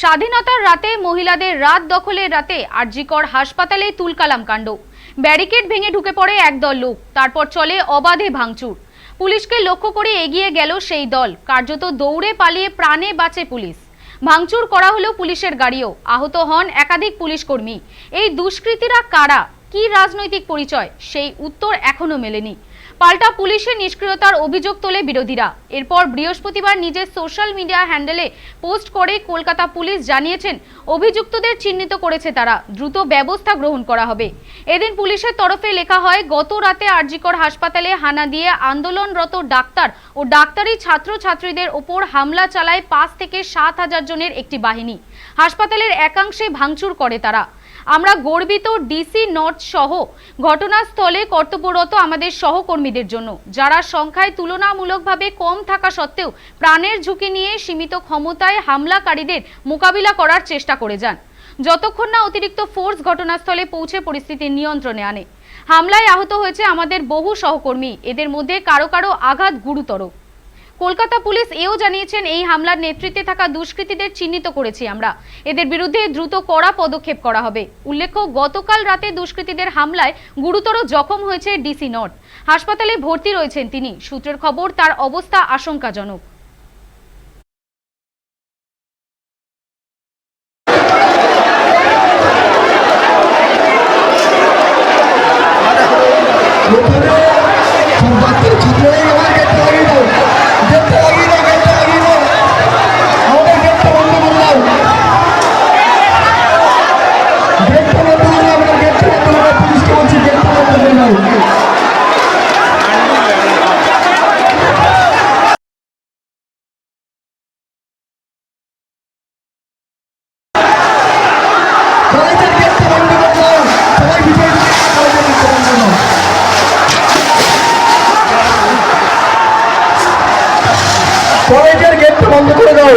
স্বাধীনতার রাতে মহিলাদের রাত দখলের রাতে আরজিকর হাসপাতালে তুলকালাম কাণ্ড। ব্যারিকেড ভেঙে ঢুকে পড়ে একদল লোক, তারপর চলে অবাধে ভাঙচুর। পুলিশকে লক্ষ্য করে এগিয়ে গেল সেই দল, কার্যত দৌড়ে পালিয়ে প্রাণে বাঁচে পুলিশ। ভাঙচুর করা হলো পুলিশের গাড়িও, আহত হন একাধিক পুলিশ কর্মী এই দুষ্কৃতীরা কারা? কি রাজনৈতিক পরিচয়? সেই উত্তর এখনও মেলেনি। পাল্টা পুলিশের নিষ্ক্রিয়তার অভিযোগ তোলে বিরোধীরা। এরপর বৃহস্পতিবার নিজের সোশ্যাল মিডিয়া হ্যান্ডেলে পোস্ট করে কলকাতা পুলিশ জানিয়েছেন, অভিযুক্তদের চিহ্নিত করেছে তারা, দ্রুত ব্যবস্থা গ্রহণ করা হবে। এদিন পুলিশের তরফে লেখা হয়, গত রাতে আরজিকর হাসপাতালে হানা দিয়ে আন্দোলনরত ডাক্তার ও ডাক্তারি ছাত্রছাত্রীদের ওপর হামলা চালায় পাঁচ থেকে সাত হাজার জনের একটি বাহিনী। হাসপাতালের একাংশে ভাঙচুর করে তারা। আমরা গর্বিত ডিসি নর্থ সহ ঘটনাস্থলে কর্তব্যরত আমাদের সহকর্মীদের জন্য, যারা সংখ্যায় তুলনামূলকভাবে কম থাকা সত্ত্বেও প্রাণের ঝুঁকি নিয়ে সীমিত ক্ষমতায় হামলাকারীদের মোকাবিলা করার চেষ্টা করে যান। যতক্ষণ না অতিরিক্ত ফোর্স ঘটনাস্থলে পৌঁছে পরিস্থিতি নিয়ন্ত্রণে আনে। হামলায় আহত হয়েছে আমাদের বহু সহকর্মী, এদের মধ্যে কারও কারও আঘাত গুরুতর। কলকাতা পুলিশ এও জানিয়েছেন এই হামলার নেতৃত্বে থাকা দুষ্কৃতীদের চিহ্নিত করেছি আমরা এদের বিরুদ্ধে দ্রুত কড়া পদক্ষেপ করা হবে উল্লেখ্য গতকাল রাতে দুষ্কৃতীদের হামলায় গুরুতর জখম হয়েছে ডিসি নর্থ হাসপাতালে ভর্তি রয়েছেন তিনি সূত্রের খবর তার অবস্থা আশঙ্কাজনক কলেজের গেটটা বন্ধ করে দাও।